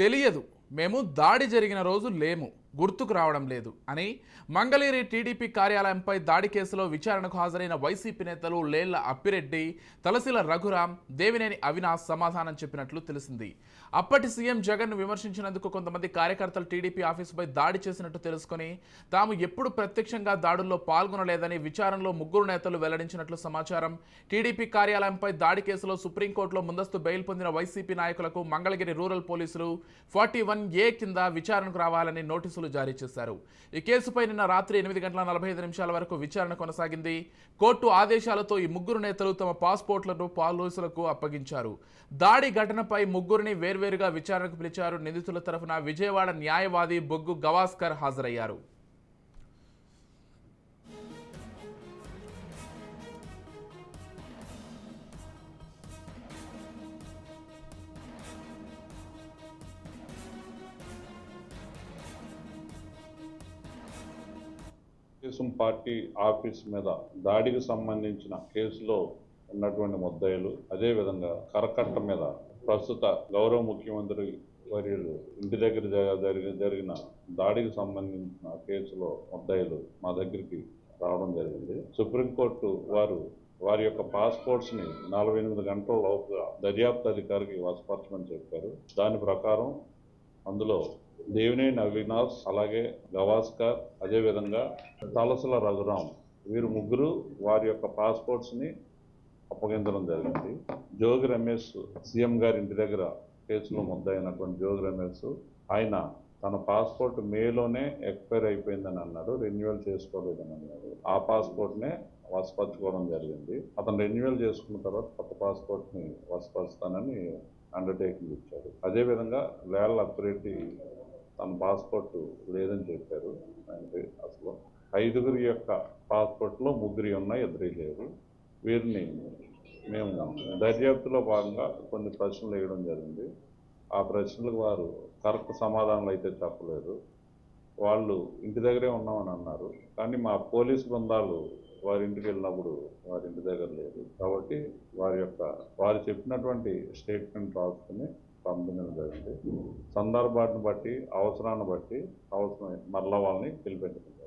తెలియదు. మేము దాడి జరిగిన రోజు లేము. గుర్తుకు రావడం లేదు అని మంగళగిరి టీడీపీ కార్యాలయంపై దాడి కేసులో విచారణకు హాజరైన వైసీపీ నేతలు లేళ్ళ అప్పిరెడ్డి తలసిల రఘురాం దేవినేని అవినాష్ సమాధానం చెప్పినట్లు తెలిసింది. అప్పటి సీఎం జగన్ విమర్శించినందుకు కొంతమంది కార్యకర్తలు టీడీపీ ఆఫీసుపై దాడి చేసినట్టు తెలుసుకొని తాము ఎప్పుడు ప్రత్యక్షంగా దాడుల్లో పాల్గొనలేదని విచారణలో ముగ్గురు నేతలు వెల్లడించినట్లు సమాచారం. టీడీపీ కార్యాలయంపై దాడి కేసులో సుప్రీంకోర్టులో ముందస్తు బెయిల్ పొందిన వైసీపీ నాయకులకు మంగళగిరి రూరల్ పోలీసులు ఫార్టీ వన్ ఏ కింద విచారణకు రావాలని నోటీసులు జారీ చేశారు. ఈ కేసుపై నిన్న రాత్రి ఎనిమిది గంటల నలభై ఐదు నిమిషాల వరకు విచారణ కొనసాగింది. కోర్టు ఆదేశాలతో ఈ ముగ్గురు నేతలు తమ పాస్పోర్ట్లను పోలీసులకు అప్పగించారు. దాడి ఘటనపై ముగ్గురిని వేర్వేరుగా విచారణకు పిలిచారు. నిందితుల తరఫున విజయవాడ న్యాయవాది బొగ్గు గవాస్కర్ హాజరయ్యారు. తెలుగుదేశం పార్టీ ఆఫీస్ మీద దాడికి సంబంధించిన కేసులో ఉన్నటువంటి ముద్దాయిలు అదేవిధంగా కరకట్ట మీద ప్రస్తుత గౌరవ ముఖ్యమంత్రి వర్యులు ఇంటి దగ్గర జరిగిన జరిగిన దాడికి సంబంధించిన కేసులో ముద్దాయిలు మా దగ్గరికి రావడం జరిగింది. సుప్రీంకోర్టు వారు వారి యొక్క పాస్పోర్ట్స్ని నలభై ఎనిమిది గంటల లోపుగా దర్యాప్తు అధికారికి వసపరచమని చెప్పారు. దాని ప్రకారం అందులో దేవినేని అవినాష్ అలాగే గవాస్కర్ అదేవిధంగా తలసల రఘురాం వీరు ముగ్గురు వారి యొక్క పాస్పోర్ట్స్ని అప్పగించడం జరిగింది. జోగి రమేష్ సీఎం గారి ఇంటి దగ్గర కేసులో ముద్దయినటువంటి జోగి రమేష్ ఆయన తన పాస్పోర్ట్ మేలోనే ఎక్స్పైర్ అయిపోయిందని అన్నాడు రెన్యువల్ చేసుకోలేదని అన్నాడు ఆ పాస్పోర్ట్నే వసపరచుకోవడం జరిగింది. అతను రెన్యువల్ చేసుకున్న తర్వాత కొత్త పాస్పోర్ట్ని వసపరుస్తానని అండర్టేకింగ్ ఇచ్చాడు. అదేవిధంగా లేళ్ళ అప్పిరెడ్డి తన పాస్పోర్ట్ లేదని చెప్పారు. అంటే అసలు ఐదుగురి యొక్క పాస్పోర్ట్లో ముగ్గురి ఉన్నాయి ఇద్దరి లేరు. వీరిని మేము దర్యాప్తులో భాగంగా కొన్ని ప్రశ్నలు వేయడం జరిగింది. ఆ ప్రశ్నలకు వారు కరెక్ట్ సమాధానాలు అయితే చెప్పలేదు. వాళ్ళు ఇంటి దగ్గరే ఉన్నామని అన్నారు. కానీ మా పోలీస్ బృందాలు వారి ఇంటికి వెళ్ళినప్పుడు వారి ఇంటి దగ్గర లేదు. కాబట్టి వారి యొక్క వారు చెప్పినటువంటి స్టేట్మెంట్ రాసుకుని పంపించడం జరిగింది. సందర్భాన్ని బట్టి అవసరాన్ని బట్టి అవసరం మరలా వాళ్ళని పిలిపెట్టుకుంటాం